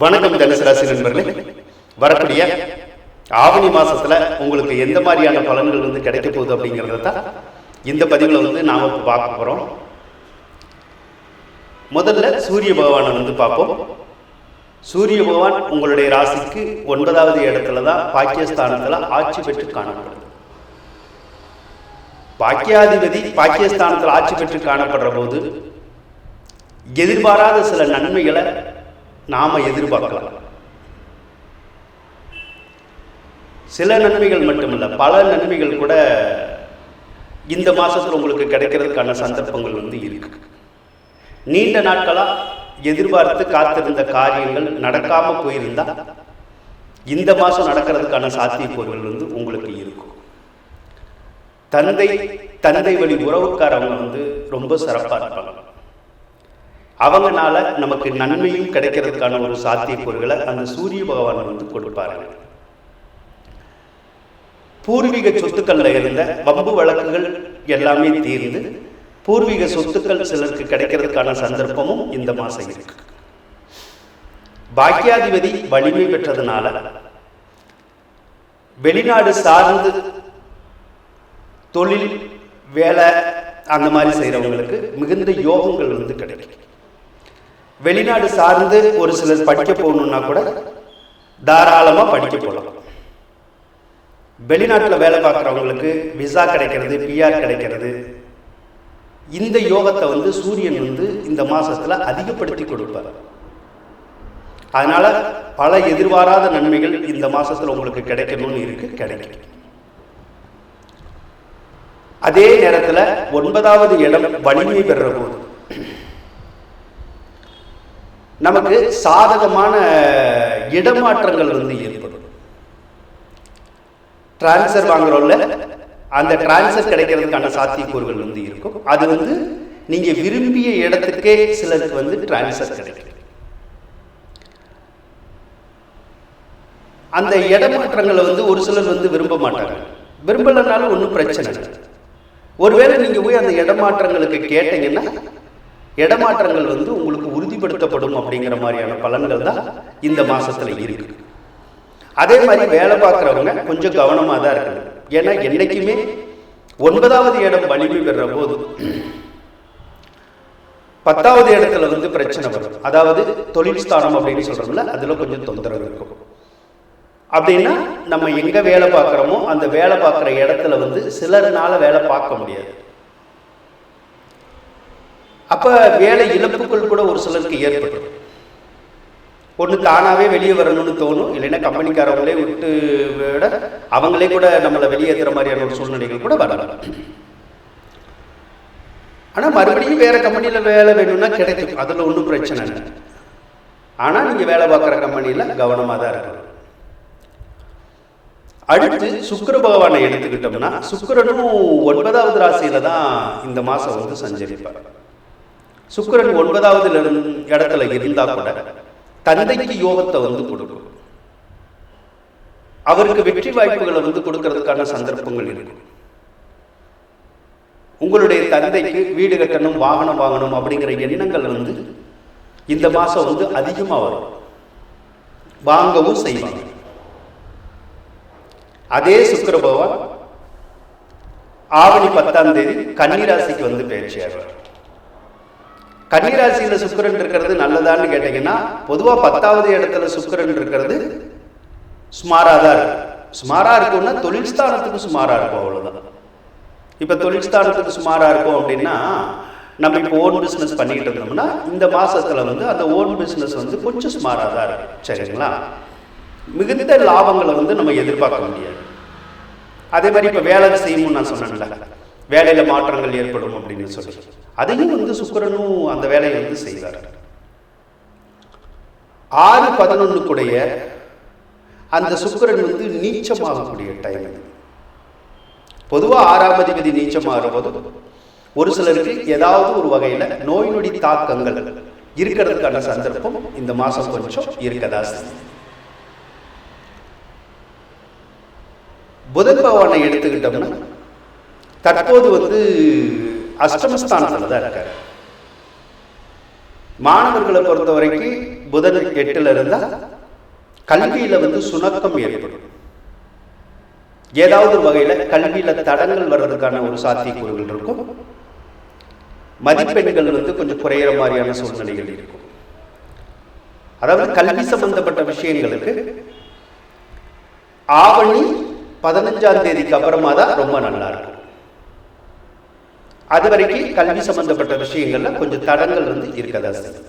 வணக்கம் தனுசராசி நண்பர்களே. வரக்கூடிய ஆவணி மாசத்துல உங்களுக்கு எந்த மாதிரியான பலன்கள் வந்து கிடைக்க போகுது அப்படிங்கிறத தான் இந்த பதிவில் வந்து நாம பார்க்க போறோம். முதல்ல சூரிய பகவானை வந்து பார்ப்போம். சூரிய பகவான் உங்களுடைய ராசிக்கு ஒன்பதாவது இடத்துல தான் பாக்கியஸ்தானத்துல ஆட்சி பெற்று காணப்படுது. பாக்கியாதிபதி பாக்கியஸ்தானத்தில் ஆட்சி பெற்று காணப்படுற போது எதிர்பாராத சில நன்மைகளை நாம் எதிர்பார்க்கலாம். சில நன்மைகள் மட்டுமல்ல பல நன்மைகள் கூட இந்த மாதத்தில் உங்களுக்கு கிடைக்கிறதுக்கான சந்தர்ப்பங்கள் வந்து இருக்கு. நீண்ட நாட்களாக எதிர்பார்த்து காத்திருந்த காரியங்கள் நடக்காமல் போயிருந்தா இந்த மாதம் நடக்கிறதுக்கான சாத்தியக்கூறுகள் வந்து உங்களுக்கு இருக்கும். தந்தை தந்தை வழி உறவுக்காரவங்க வந்து ரொம்ப சிறப்பாக இருப்பாங்க. அவங்கனால நமக்கு நன்மையும் கிடைக்கிறதுக்கான ஒரு சாத்தியக்கூறுகளை அந்த சூரிய பகவான் வந்து கொடுப்பாருங்க பூர்வீக சொத்துக்கள்ல இருந்த வம்பு வழக்குகள் எல்லாமே தீர்ந்து பூர்வீக சொத்துக்கள் சிலருக்கு கிடைக்கிறதுக்கான சந்தர்ப்பமும் இந்த மாசம் இருக்கு. பாக்கியாதிபதி வலிமை பெற்றதுனால வெளிநாடு சார்ந்து தொழில் வேலை அந்த மாதிரி செய்கிறவங்களுக்கு மிகுந்த யோகங்கள் வந்து கிடைக்கும். வெளிநாடு சார்ந்து ஒரு சிலர் படிக்க போகணுன்னா கூட தாராளமாக படிக்க போகலாம். வெளிநாட்டில் வேலை பார்க்குறவங்களுக்கு விசா கிடைக்கிறது பிஆர் கிடைக்கிறது. இந்த யோகத்தை வந்து சூரியன் வந்து இந்த மாதத்தில் அதிகப்படுத்தி கொடுப்பார். அதனால் பல எதிர்பாராத நன்மைகள் இந்த மாதத்தில் உங்களுக்கு கிடைக்கணும்னு இருக்கு கிடைக்கும். அதே நேரத்தில் ஒன்பதாவது இடம் வலிமை பெறுற போது நமக்கு சாதகமான இடமாற்றங்கள் வந்து ஏற்படும். டிரான்ஸ்ஃபர் வாங்குறோம்ல அந்த டிரான்ஸ்ஃபர் கிடைக்கிறதுக்கான சாத்தியக்கூறுகள் வந்து இருக்கும். அது வந்து நீங்க விரும்பிய இடத்துக்கே சிலருக்கு வந்து டிரான்ஸ்ஃபர் கிடைக்கும். அந்த இடமாற்றங்களை வந்து ஒரு சிலர் வந்து விரும்ப மாட்டாங்க. விரும்பலைனாலும் ஒன்றும் பிரச்சனை இல்லை. ஒருவேளை நீங்கள் போய் அந்த இடமாற்றங்களுக்கு கேட்டீங்கன்னா இடமாற்றங்கள் வந்து உங்களுக்கு உறுதிப்படுத்தப்படும் அப்படிங்கிற மாதிரியான பலன்கள் தான் இந்த மாதத்தில் இருக்கு. அதே மாதிரி வேலை பார்க்குறவங்க கொஞ்சம் கவனமாக தான் இருக்கணும். ஏன்னா என்றைக்குமே ஒன்பதாவது இடம் வலிமை பெற போது பத்தாவது இடத்துல வந்து பிரச்சனை வரும். அதாவது தொழில் ஸ்தானம் அப்படின்னு சொல்கிறோம்ல அதில் கொஞ்சம் தொந்தரவு இருக்கும். அப்படின்னா நம்ம எங்கே வேலை பார்க்குறோமோ அந்த வேலை பார்க்குற இடத்துல வந்து சிலர்னால வேலை பார்க்க முடியாது. அப்ப வேலை இழப்புகள் கூட ஒரு சிலருக்கு ஏற்படும் ஒன்று தானாகவே வெளியே வரணும்னு தோணும். இல்லைன்னா கம்பெனிக்காரவங்களே விட்டு விட அவங்களே கூட நம்மளை வெளியேற்றுற மாதிரியான ஒரு சூழ்நிலைகள் கூட வரலாம். ஆனால் மறுபடியும் வேற கம்பெனியில் வேலை வேணும்னா கிடைக்கும். அதில் ஒன்றும் பிரச்சனை இல்லை. ஆனால் நீங்கள் வேலை பார்க்குற கம்பெனியில் கவனமாக தான் இருக்கணும். அடுத்து சுக்கிர பகவானை எடுத்துக்கிட்டோம்னா சுக்கிரனும் ஒன்பதாவது ராசியில தான் இந்த மாசம் வந்து சஞ்சரிப்பார். சுக்கரன் ஒன்பதாவது இடத்துல இருந்தா கூட தந்தைக்கு யோகத்தை வந்து கொடுக்கும். அவருக்கு வெற்றி வாய்ப்புகளை வந்து கொடுக்கறதுக்கான சந்தர்ப்பங்கள் இருக்கு. உங்களுடைய தந்தைக்கு வீடு கட்டணும் வாகனம் வாங்கணும் அப்படிங்கிற எண்ணங்கள் வந்து இந்த மாசம் வந்து அதிகமாக வரும். வாங்கவும் செய்வாங்க. அதே சுக்கிர பகவான் ஆவணி பத்தாம் தேதி கன்னிராசிக்கு வந்து பயிற்சியாகிறார் கன்னிராசியில் சுக்கரன் இருக்கிறது நல்லதான்னு கேட்டீங்கன்னா பொதுவாக பத்தாவது இடத்துல சுக்கரன் இருக்கிறது சுமாராக தான் இருக்கும் சுமாராக இருக்கும்னா தொழில் ஸ்தானத்துக்கு இருக்கும் அவ்வளோதான் இப்போ தொழில் ஸ்தானத்துக்கு சுமாராக இருக்கும் அப்படின்னா நம்ம இப்போ ஓன் பிஸ்னஸ் பண்ணிக்கிட்டு இருந்தோம்னா இந்த மாதத்தில் வந்து அந்த ஓன் பிஸ்னஸ் வந்து கொஞ்சம் சுமாராக தான் இருக்கும் சரிங்களா? மிகுந்த லாபங்களை வந்து நம்ம எதிர்பார்க்க முடியாது. அதே மாதிரி இப்போ வேலை செய்யணும்னு நான் சொன்னேன்ல. வேலையில் மாற்றங்கள் ஏற்படும் அப்படின்னு சொல்லி. அதையும் வந்து சுக்கரனும் அந்த வேலையை வந்து செய்தார். ஆறு பதினொன்னுக்குடைய அந்த சுக்கரன் வந்து நீச்சமாகக்கூடிய டைம் இது பொதுவாக ஆறாம் அதிபதி நீச்சமாகிற ஒரு சிலருக்கு ஏதாவது ஒரு வகையில் நோய் நொடி தாக்கங்கள் இருக்கிறதுக்கான சந்தர்ப்பம் இந்த மாதம் கொஞ்சம் இருக்கதா செய்யும் புதன் பகவானை எடுத்துக்கிட்டோம்னா தற்போது வந்து அஷ்டமஸ்தானத்தில் தான் இருக்கார். மாணவர்களை பொறுத்த வரைக்கும் புதன் எட்டில் இருந்தால் கல்வியில் வந்து சுணக்கம் ஏற்படும். ஏதாவது வகையில் கல்வியில் தடங்கள் வர்றதுக்கான ஒரு சாத்தியக்கூறுகள் இருக்கும். மதிப்பெண்கள் வந்து கொஞ்சம் குறையிற மாதிரியான சூழ்நிலைகள் இருக்கும். அதாவது கல்வி சம்பந்தப்பட்ட விஷயங்களுக்கு ஆவணி பதினஞ்சாம் தேதிக்கு அப்புறமா தான் ரொம்ப நல்லா இருக்கும். அது வரைக்கும் கல்வி சம்பந்தப்பட்ட விஷயங்கள்ல கொஞ்சம் தடங்கள் வந்து இருக்கதா செய்யும்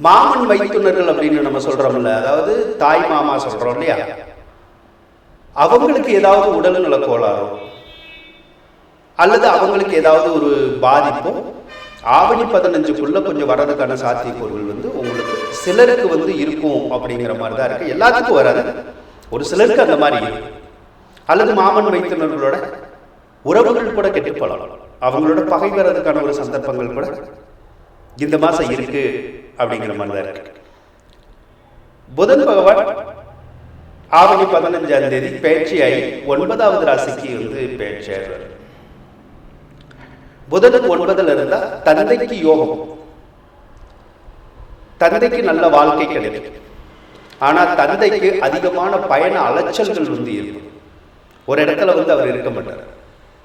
மாமன் வைத்துனர்கள் அப்படின்னு நம்ம சொல்றோம்ல அதாவது தாய் மாமா சொல்றோம் இல்லையா? அவங்களுக்கு ஏதாவது உடல்நல கோளாறோ அல்லது அவங்களுக்கு ஏதாவது ஒரு பாதிப்போ ஆவணி பதினஞ்சுக்குள்ள கொஞ்சம் வர்றதுக்கான சாத்தியக்கூறுகள் வந்து உங்களுக்கு சிலருக்கு வந்து இருக்கும் அப்படிங்கிற மாதிரி தான் இருக்கு. எல்லாத்துக்கும் வராது. ஒரு சிலருக்கு அந்த மாதிரி இருக்கும் அல்லது மாமன் வைத்தினர்களோட உறவுகள் கூட கெட்டு போகலாம் அவங்களோட பகை வர்றதுக்கான ஒரு சந்தர்ப்பங்கள் கூட இந்த மாசம் இருக்கு அப்படிங்கிற மாதிரி தான் இருக்கு. புதன் பகவான் ஆவணி பதினஞ்சாம் தேதி பேச்சியாகி ஒன்பதாவது ராசிக்கு வந்து பேச்சியாகிறார் புதனுக்கு ஒன்பதுல இருந்தா தந்தைக்கு யோகம். தந்தைக்கு நல்ல வாழ்க்கை கிடைக்கும். ஆனா தந்தைக்கு அதிகமான பயண அலைச்சல்கள் வந்து இருக்கும் ஒரு இடத்துல வந்து அவர் இருக்க மாட்டார்.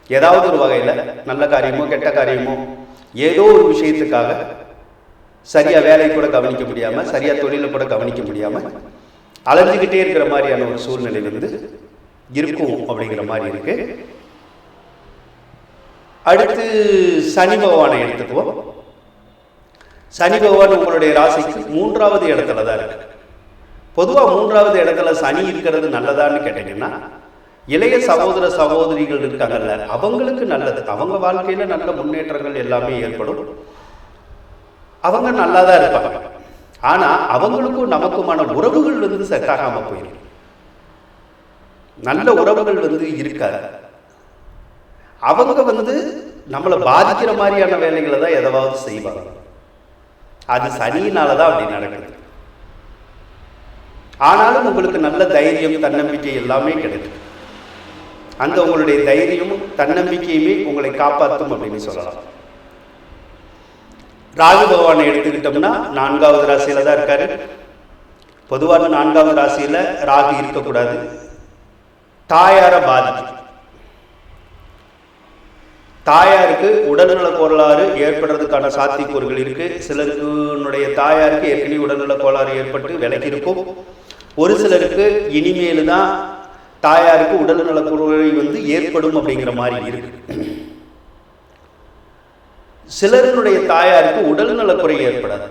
ஏதாவது ஒரு வகையில் நல்ல காரியமோ கெட்ட காரியமோ ஏதோ ஒரு விஷயத்துக்காக சரியாக வேலையை கூட கவனிக்க முடியாமல் சரியா தொழிலை கூட கவனிக்க முடியாமல் அலைஞ்சிக்கிட்டே இருக்கிற மாதிரியான ஒரு சூழ்நிலை வந்து இருக்கும் அப்படிங்கிற மாதிரி இருக்கு. அடுத்து சனி பகவானை எடுத்துக்குவோம். சனி பகவான் உங்களுடைய ராசிக்கு மூன்றாவது இடத்துல தான் இருக்கு. பொதுவாக மூன்றாவது இடத்துல சனி இருக்கிறது நல்லதான்னு கேட்டீங்கன்னா இளைய சகோதர சகோதரிகள் இருக்காங்கல்ல அவங்களுக்கு நல்லது. அவங்க வாழ்க்கையில நல்ல முன்னேற்றங்கள் எல்லாமே ஏற்படும். அவங்க நல்லா தான் இருப்பாங்க. ஆனா அவங்களுக்கும் நமக்குமான உறவுகள் வந்து செட் ஆகாம போயிடும் நல்ல உறவுகள் வந்து இருக்காது. அவங்க வந்து நம்மளை பாதிக்கிற மாதிரியான வேலைகளை தான் எதாவது செய்வாங்க. அது சனியினால தான் அப்படி நடக்குது. ஆனாலும் உங்களுக்கு நல்ல தைரியம் தன்னம்பிக்கை எல்லாமே கிடைக்கும். அந்த உங்களுடைய தைரியமும் தன்னம்பிக்கையுமே உங்களை காப்பாற்றும் அப்படின்னு சொல்லலாம். ராகு பகவானை எடுத்துக்கிட்டோம்னா நான்காவது ராசியில தான் இருக்காரு. பொதுவான நான்காவது ராசியில ராகு இருக்கக்கூடாது. தாயார பாதிக்கு தாயாருக்கு உடல்நல கோளாறு ஏற்படுறதுக்கான சாத்தியக்கூறுகள் இருக்கு. சிலருக்குனுடைய தாயாருக்கு ஏற்கனவே உடல்நல கோளாறு ஏற்பட்டு விலகி இருக்கும். ஒரு சிலருக்கு இனிமேல் தான் தாயாருக்கு உடல்நல குறை வந்து ஏற்படும் அப்படிங்கிற மாதிரி இருக்கு. சிலருடைய தாயாருக்கு உடல் குறை ஏற்படாது.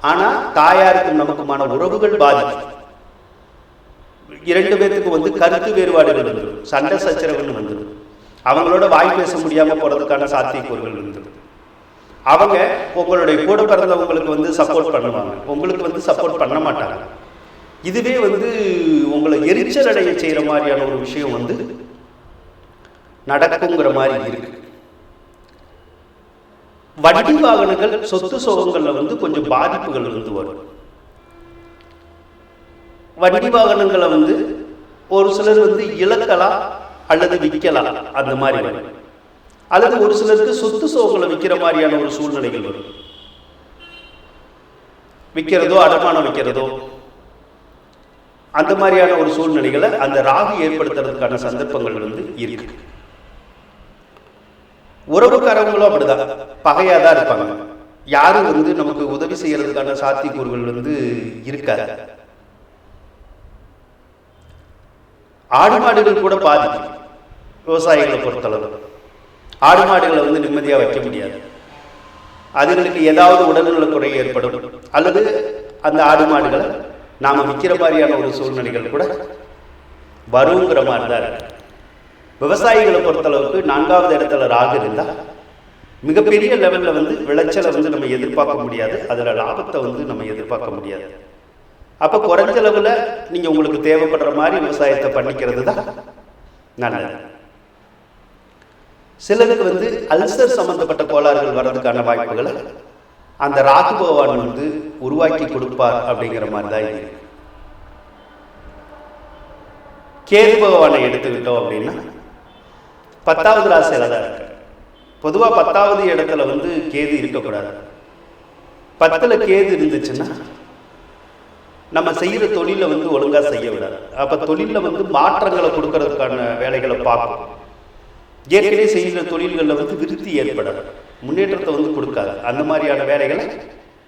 ஆனா தாயாருக்கும் நமக்குமான உறவுகள் பாதிக்கும். இரண்டு பேருக்கு வந்து கருத்து வேறுபாடுகள் வந்துடும். சண்டை சச்சரவுன்னு வந்துடும். அவங்களோட வாய் பேச முடியாம போறதுக்கான சாத்தியக்கூறுகள் வந்துடும். அவங்க உங்களுடைய கூட பிறந்தவங்களுக்கு வந்து சப்போர்ட் பண்ணுவாங்க. உங்களுக்கு வந்து சப்போர்ட் பண்ண மாட்டாங்க. இதுவே வந்து உங்களை எரிச்சல் அடைய செய்யற மாதிரியான ஒரு விஷயம் வந்து நடக்குங்கிற மாதிரி இருக்கு. வண்டி வாகனங்கள் சொத்து சோகங்கள்ல வந்து கொஞ்சம் பாதிப்புகள் வந்து வரும். வண்டி வாகனங்களை வந்து ஒரு சிலர் வந்து இழக்கலாம் அல்லது விற்கலாம் அந்த மாதிரி வரும். அல்லது ஒரு சிலருக்கு சொத்து சோகங்களை விற்கிற மாதிரியான ஒரு சூழ்நிலைகள் வரும். விற்கிறதோ அடமானம் விற்கிறதோ அந்த மாதிரியான ஒரு சூழ்நிலைகளை அந்த ராகு ஏற்படுத்துறதுக்கான சந்தர்ப்பங்கள் வந்து இருக்கு. உறவுக்காரவங்களும் அப்படிதான். பகையா தான் இருப்பாங்க. யாரும் வந்து நமக்கு உதவி செய்யறதுக்கான சாத்தியக்கூறுகள் வந்து இருக்காது. ஆடு மாடுகள் கூட பாதிக்கும். விவசாயிகளை பொறுத்தளவு. ஆடு மாடுகளை வந்து நிம்மதியாக வைக்க முடியாது. அதுகளுக்கு ஏதாவது உடல்நலக்குறை ஏற்படும். அல்லது அந்த ஆடு மாடுகளை நாம் விற்கிற மாதிரியான ஒரு சூழ்நிலைகள் கூட வருங்கிற மாதிரி தான் இருக்கு. விவசாயிகளை பொறுத்தளவுக்கு நான்காவது இடத்துல ராகு இருந்தால் மிகப்பெரிய லெவலில் வந்து விளைச்சலை வந்து நம்ம எதிர்பார்க்க முடியாது. அதில் லாபத்தை வந்து நம்ம எதிர்பார்க்க முடியாது. அப்போ குறைஞ்ச அளவில் நீங்கள் உங்களுக்கு தேவைப்படுற மாதிரி விவசாயத்தை பண்ணிக்கிறது தான் நல்லது. சிலருக்கு வந்து அல்சர் சம்மந்தப்பட்ட கோளாறுகள் வர்றதுக்கான வாய்ப்புகளை அந்த ராகு பகவான் வந்து உருவாக்கி கொடுப்பார் அப்படிங்கிற மாதிரி தான் இது. கேது பகவானை எடுத்துக்கிட்டோம் அப்படின்னா பத்தாவது ராசியில தான் இருக்கு. பொதுவாக பத்தாவது இடத்துல வந்து கேது இருக்கக்கூடாது. பத்தில் கேது இருந்துச்சுன்னா நம்ம செய்கிற தொழிலை வந்து ஒழுங்காக செய்ய விடாது. அப்போ தொழிலில் வந்து மாற்றங்களை கொடுக்கறதுக்கான வேலைகளை பார்க்கும். ஏற்கனவே செய்கிற தொழில்களில் வந்து விருத்தி ஏற்படாது. முன்னேற்றத்தை வந்து கொடுக்காது. அந்த மாதிரியான வேலைகளை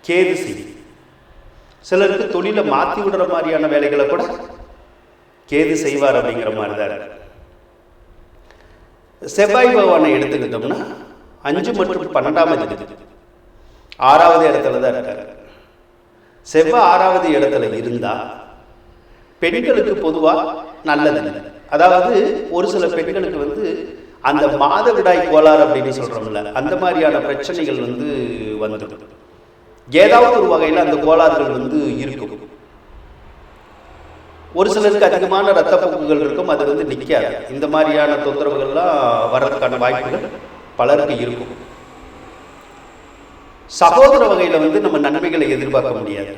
கேது செய்யும். சிலருக்கு தொழிலை மாற்றி விடுற மாதிரியான வேலைகளை கூட கேது செய்வார் அப்படிங்கிற மாதிரி தான் செவ்வாய் பகவானை எடுத்துக்கிட்டோம்னா அஞ்சு மற்றும் பன்னெண்டாம் அதிபதி. ஆறாவது இடத்துல தான் இருக்காரு. செவ்வாய் ஆறாவது இடத்துல இருந்தால் பெண்களுக்கு பொதுவாக நல்லது. அதாவது ஒரு சில பெண்களுக்கு வந்து அந்த மாதவிடாய் கோளாறு அப்படின்னு சொல்றோம்ல அந்த மாதிரியான பிரச்சனைகள் வந்து வந்துடும். ஏதாவது ஒரு வகையில் அந்த கோளாறுகள் வந்து இருக்கும். ஒரு சிலருக்கு அதிகமான ரத்தப்போக்குகள் இருக்கும் அது வந்து நிற்காது இந்த மாதிரியான தொந்தரவுகள்லாம் வர்றதுக்கான வாய்ப்புகள் பலருக்கு இருக்கும். சகோதர வகையில் வந்து நம்ம நன்மைகளை எதிர்பார்க்க முடியாது.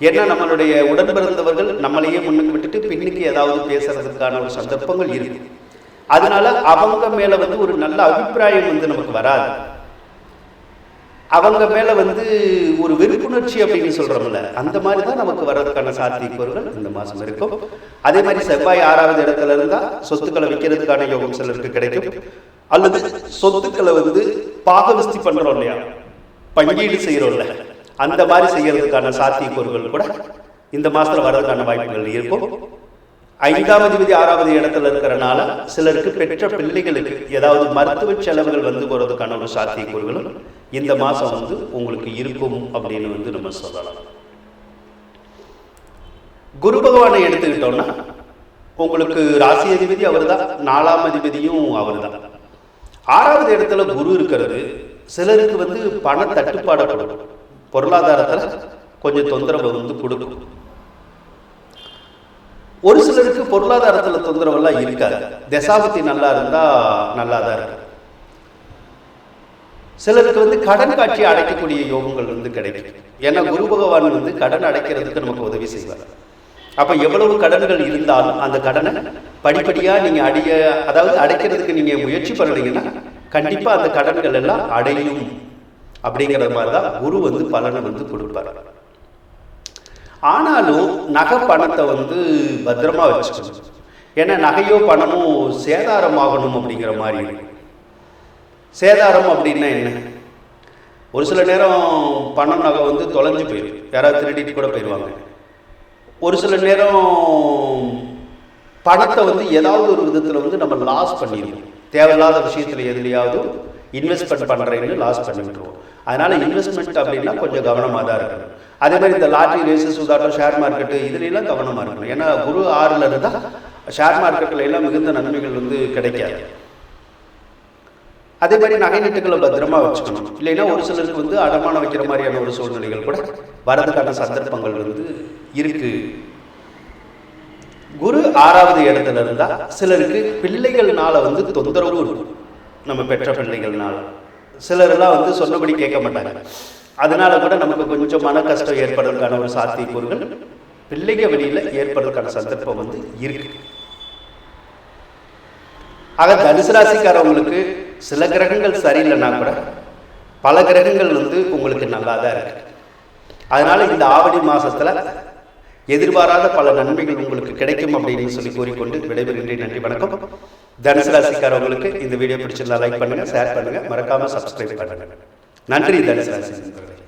ஏன்னா நம்மளுடைய உடன் பிறந்தவர்கள் நம்மளையே முன்னுக்கு விட்டுட்டு பின்னுக்கு ஏதாவது பேசுறதுக்கான ஒரு சந்தர்ப்பங்கள் இருக்கு அதனால அவங்க மேல வந்து ஒரு நல்ல அபிப்பிராயம் வந்து நமக்கு வராது. அவங்க மேல வந்து ஒரு வெறுப்புணர்ச்சி அப்படின்னு சொல்றோம்ல அந்த மாதிரி தான் நமக்கு வர்றதுக்கான சாத்தியக்கூறுகள் இந்த மாசம் இருக்கும். அதே மாதிரி செவ்வாய் ஆறாவது இடத்துல இருந்தா சொத்துக்களை விற்கிறதுக்கான யோகம் சிலருக்கு கிடைக்கும். அல்லது சொத்துக்களை வந்து பாகவஸ்தி பண்றோம் இல்லையா? பங்கீடு செய்யறோம்ல அந்த மாதிரி செய்யறதுக்கான சாத்தியக்கூறுகள் கூட இந்த மாசத்துல வர்றதுக்கான வாய்ப்புகள் இருக்கும். ஐந்தாம் விதி ஆறாவது இடத்துல இருக்கிறனால சிலருக்கு பெற்ற பிள்ளைகளுக்கு ஏதாவது மருத்துவ செலவுகள் வந்து போறதுக்கான ஒரு சாத்தியக்கூறுகளும் இந்த மாசம் வந்து உங்களுக்கு இருக்கும் அப்படின்னு வந்து நம்ம சொல்லலாம். குரு பகவானை எடுத்துக்கிட்டோம்னா உங்களுக்கு ராசி அதிபதி அவர் தான் நாலாம் அதிபதியும் அவர் தான் ஆறாவது இடத்துல குரு இருக்கிறது சிலருக்கு வந்து பண தட்டுப்பாடை பொருளாதாரத்தில் கொஞ்சம் தொந்தரவு வந்து கொடுக்கும். ஒரு சிலருக்கு பொருளாதாரத்தில் தொந்தரவெல்லாம் இருக்காது. தசாபத்தி நல்லா இருந்தால் நல்லா தான் இருக்கு. சிலருக்கு வந்து கடன் காட்சி அடைக்கக்கூடிய யோகங்கள் வந்து கிடைக்கும். ஏன்னா குரு பகவான் வந்து கடன் அடைக்கிறதுக்கு நமக்கு உதவி செய்வார். அப்போ எவ்வளவு கடன்கள் இருந்தாலும் அந்த கடனை படிப்படியாக நீங்கள் அடைய அதாவது அடைக்கிறதுக்கு நீங்கள் முயற்சி பண்ணுறீங்கன்னா கண்டிப்பாக அந்த கடன்கள் எல்லாம் அடையும். அப்படிங்கிற மாதிரி தான் குரு வந்து பலனை வந்து கொடுப்பார். ஆனாலும் நகை பணத்தை வந்து பத்திரமா வச்சுக்கணும். ஏன்னா நகையோ பணமோ சேதாரமாகணும் அப்படிங்கிற மாதிரி சேதாரம் அப்படின்னா என்ன? ஒரு சில நேரம் பணம் நகை வந்து தொலைஞ்சு போயிடும் யாராவது திருடிட்டு கூட போயிடுவாங்க. ஒரு சில நேரம் பணத்தை வந்து ஏதாவது ஒரு விதத்தில் வந்து நம்ம லாஸ் பண்ணிடுவோம். தேவையில்லாத விஷயத்தில் எதுலையாவது இன்வெஸ்ட்மெண்ட் பண்ணுறேன்னு லாஸ் பண்ணி விட்டுருவோம் அதனால இன்வெஸ்ட்மெண்ட் அப்படின்னா கொஞ்சம் கவனமாக தான் இருக்கணும். அதே மாதிரி இந்த லாட்ரி ரேசஸ் உதாரணம் ஷேர் மார்க்கெட்டு இதுலாம் கவனமாக இருக்கணும். ஏன்னா குரு ஆறில் இருந்தால் ஷேர் மார்க்கெட்டில் எல்லாம் மிகுந்த நன்மைகள் வந்து கிடைக்காது. அதே மாதிரி நகை நட்டுகளை பத்திரமா வச்சுக்கணும். இல்லைன்னா ஒரு சிலருக்கு வந்து அடமானம் வைக்கிற மாதிரியான ஒரு சூழ்நிலைகள் கூட வரதுக்கான சந்தர்ப்பங்கள் வந்து இருக்கு. குரு ஆறாவது இடத்துல இருந்தா சிலருக்கு பிள்ளைகள்னால வந்து தொந்தரவு இருக்கும். நம்ம பெற்ற பிள்ளைகள்னால. சிலர்லாம் வந்து சொன்னபடி கேட்க மாட்டாங்க. அதனால கூட நமக்கு கொஞ்சம் மன கஷ்டம் ஏற்படுறதுக்கான ஒரு சாத்தியக்கூறுகள் பிள்ளைங்க வெளியில் ஏற்படுறதுக்கான சந்தர்ப்பம் வந்து இருக்கு. ஆக தனுசு ராசிக்காரவங்களுக்கு சில கிரகங்கள் சரியில்லைன்னா கூட பல கிரகங்கள் வந்து உங்களுக்கு நல்லா தான் இருக்கு. அதனால இந்த ஆவணி மாசத்துல எதிர்பாராத பல நன்மைகள் உங்களுக்கு கிடைக்கும் அப்படின்னு சொல்லி கூறிக்கொண்டு விடைபெறுகின்றேன். நன்றி வணக்கம். தனுசு ராசிக்காரவங்களுக்கு இந்த வீடியோ பிடிச்சிருந்தா லைக் பண்ணுங்க ஷேர் பண்ணுங்க. மறக்காம சப்ஸ்கிரைப் பண்ணுங்க. நன்றி தனுசு நண்பர்களே